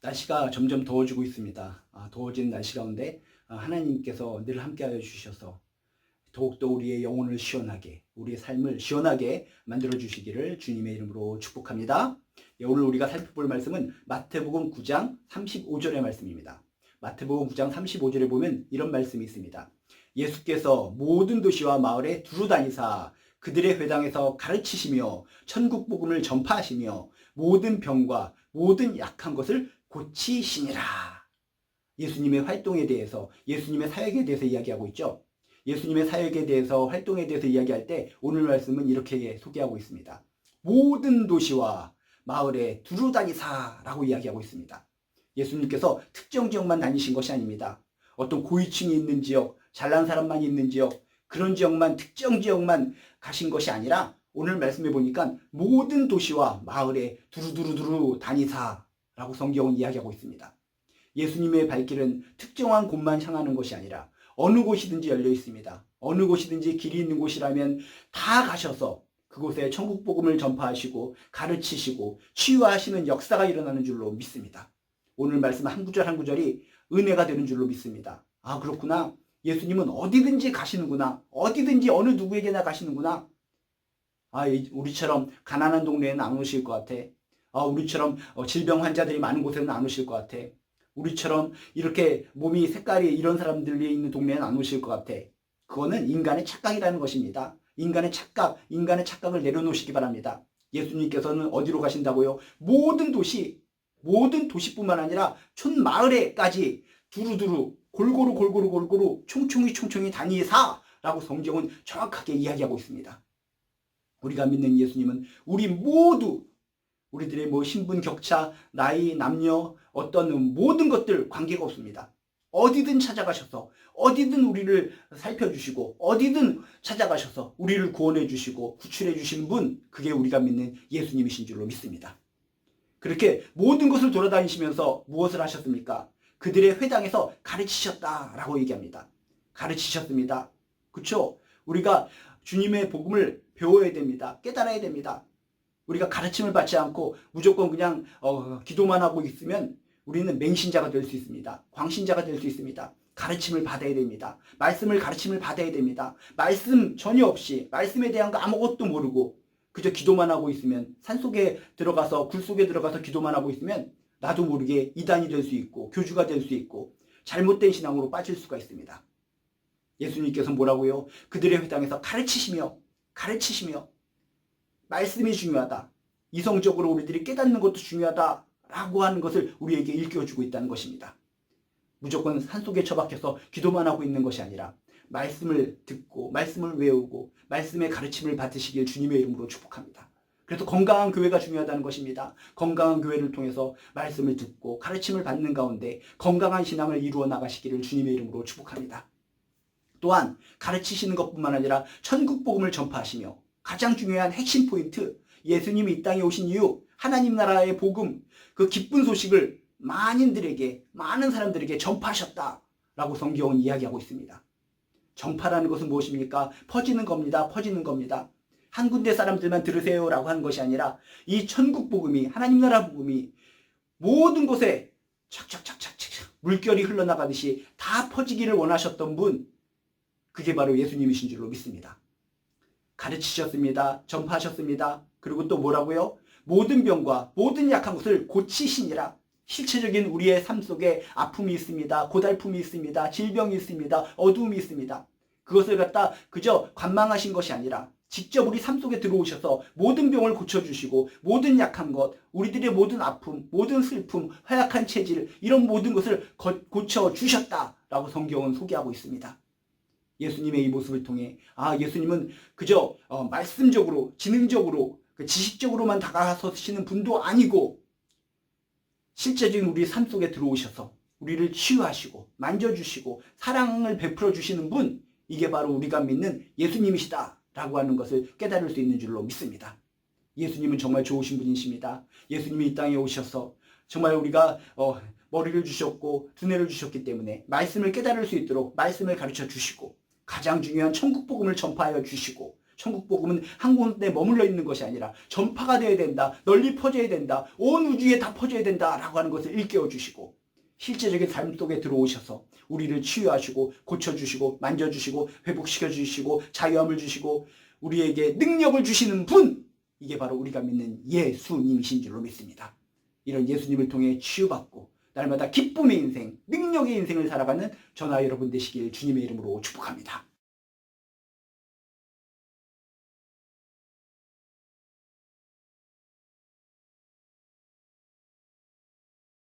날씨가 점점 더워지고 있습니다. 아, 더워진 날씨 가운데 아, 하나님께서 늘 함께하여 주셔서 더욱더 우리의 영혼을 시원하게, 우리의 삶을 시원하게 만들어 주시기를 주님의 이름으로 축복합니다. 예, 오늘 우리가 살펴볼 말씀은 마태복음 9장 35절의 말씀입니다. 마태복음 9장 35절에 보면 이런 말씀이 있습니다. 예수께서 모든 도시와 마을에 두루 다니사 그들의 회당에서 가르치시며 천국 복음을 전파하시며 모든 병과 모든 약한 것을 고치시니라. 예수님의 활동에 대해서 예수님의 사역에 대해서 이야기하고 있죠. 예수님의 사역에 대해서 활동에 대해서 이야기할 때 오늘 말씀은 이렇게 소개하고 있습니다. 모든 도시와 마을에 두루 다니사라고 이야기하고 있습니다. 예수님께서 특정 지역만 다니신 것이 아닙니다. 어떤 고위층이 있는 지역, 잘난 사람만 있는 지역, 그런 지역만 특정 지역만 가신 것이 아니라 오늘 말씀해 보니까 모든 도시와 마을에 두루두루두루 다니사 라고 성경은 이야기하고 있습니다. 예수님의 발길은 특정한 곳만 향하는 것이 아니라 어느 곳이든지 열려 있습니다. 어느 곳이든지 길이 있는 곳이라면 다 가셔서 그곳에 천국 복음을 전파하시고 가르치시고 치유하시는 역사가 일어나는 줄로 믿습니다. 오늘 말씀 한 구절 한 구절이 은혜가 되는 줄로 믿습니다. 아 그렇구나. 예수님은 어디든지 가시는구나. 어디든지 어느 누구에게나 가시는구나. 아 우리처럼 가난한 동네에는 안 오실 것 같아. 아 우리처럼 어, 질병 환자들이 많은 곳에는 안 오실 것 같아. 우리처럼 이렇게 몸이 색깔이 이런 사람들이 있는 동네에는 안 오실 것 같아. 그거는 인간의 착각이라는 것입니다. 인간의 착각, 인간의 착각을 내려놓으시기 바랍니다. 예수님께서는 어디로 가신다고요? 모든 도시, 모든 도시뿐만 아니라 촌 마을에까지 두루두루 골고루 골고루 골고루 총총히 총총히 다니사 라고 성경은 정확하게 이야기하고 있습니다. 우리가 믿는 예수님은 우리 모두 우리들의 뭐 신분 격차, 나이, 남녀 어떤 모든 것들 관계가 없습니다. 어디든 찾아가셔서 어디든 우리를 살펴주시고 어디든 찾아가셔서 우리를 구원해 주시고 구출해 주신 분 그게 우리가 믿는 예수님이신 줄로 믿습니다. 그렇게 모든 것을 돌아다니시면서 무엇을 하셨습니까? 그들의 회당에서 가르치셨다라고 얘기합니다. 가르치셨습니다. 그렇죠? 우리가 주님의 복음을 배워야 됩니다. 깨달아야 됩니다. 우리가 가르침을 받지 않고 무조건 그냥 어, 기도만 하고 있으면 우리는 맹신자가 될 수 있습니다. 광신자가 될 수 있습니다. 가르침을 받아야 됩니다. 말씀을 가르침을 받아야 됩니다. 말씀 전혀 없이 말씀에 대한 거 아무것도 모르고 그저 기도만 하고 있으면 산속에 들어가서 굴 속에 들어가서 기도만 하고 있으면 나도 모르게 이단이 될 수 있고 교주가 될 수 있고 잘못된 신앙으로 빠질 수가 있습니다. 예수님께서 뭐라고요? 그들의 회당에서 가르치시며 가르치시며 말씀이 중요하다. 이성적으로 우리들이 깨닫는 것도 중요하다 라고 하는 것을 우리에게 일깨워주고 있다는 것입니다. 무조건 산속에 처박혀서 기도만 하고 있는 것이 아니라 말씀을 듣고 말씀을 외우고 말씀의 가르침을 받으시길 주님의 이름으로 축복합니다. 그래서 건강한 교회가 중요하다는 것입니다. 건강한 교회를 통해서 말씀을 듣고 가르침을 받는 가운데 건강한 신앙을 이루어 나가시기를 주님의 이름으로 축복합니다. 또한 가르치시는 것뿐만 아니라 천국 복음을 전파하시며 가장 중요한 핵심 포인트 예수님이 이 땅에 오신 이유 하나님 나라의 복음 그 기쁜 소식을 만인들에게 많은 사람들에게 전파하셨다라고 성경은 이야기하고 있습니다. 전파라는 것은 무엇입니까? 퍼지는 겁니다. 퍼지는 겁니다. 한 군데 사람들만 들으세요라고 하는 것이 아니라 이 천국 복음이 하나님 나라 복음이 모든 곳에 착착착착착 물결이 흘러나가듯이 다 퍼지기를 원하셨던 분 그게 바로 예수님이신 줄로 믿습니다. 가르치셨습니다. 전파하셨습니다. 그리고 또 뭐라고요? 모든 병과 모든 약한 것을 고치시니라. 실체적인 우리의 삶 속에 아픔이 있습니다. 고달픔이 있습니다. 질병이 있습니다. 어두움이 있습니다. 그것을 갖다 그저 관망하신 것이 아니라 직접 우리 삶 속에 들어오셔서 모든 병을 고쳐주시고 모든 약한 것, 우리들의 모든 아픔, 모든 슬픔, 허약한 체질 이런 모든 것을 고쳐주셨다라고 성경은 소개하고 있습니다. 예수님의 이 모습을 통해 아 예수님은 그저 어, 말씀적으로 지능적으로 그 지식적으로만 다가서시는 분도 아니고 실제적인 우리 삶 속에 들어오셔서 우리를 치유하시고 만져주시고 사랑을 베풀어 주시는 분 이게 바로 우리가 믿는 예수님이시다라고 하는 것을 깨달을 수 있는 줄로 믿습니다. 예수님은 정말 좋으신 분이십니다. 예수님이 이 땅에 오셔서 정말 우리가 어, 머리를 주셨고 두뇌를 주셨기 때문에 말씀을 깨달을 수 있도록 말씀을 가르쳐 주시고 가장 중요한 천국 복음을 전파하여 주시고 천국 복음은 한 군데 머물러 있는 것이 아니라 전파가 되어야 된다. 널리 퍼져야 된다. 온 우주에 다 퍼져야 된다라고 하는 것을 일깨워 주시고 실제적인 삶 속에 들어오셔서 우리를 치유하시고 고쳐주시고 만져주시고 회복시켜 주시고 자유함을 주시고 우리에게 능력을 주시는 분 이게 바로 우리가 믿는 예수님이신 줄로 믿습니다. 이런 예수님을 통해 치유받고 날마다 기쁨의 인생, 능력의 인생을 살아가는 전화 여러분 되시길 주님의 이름으로 축복합니다.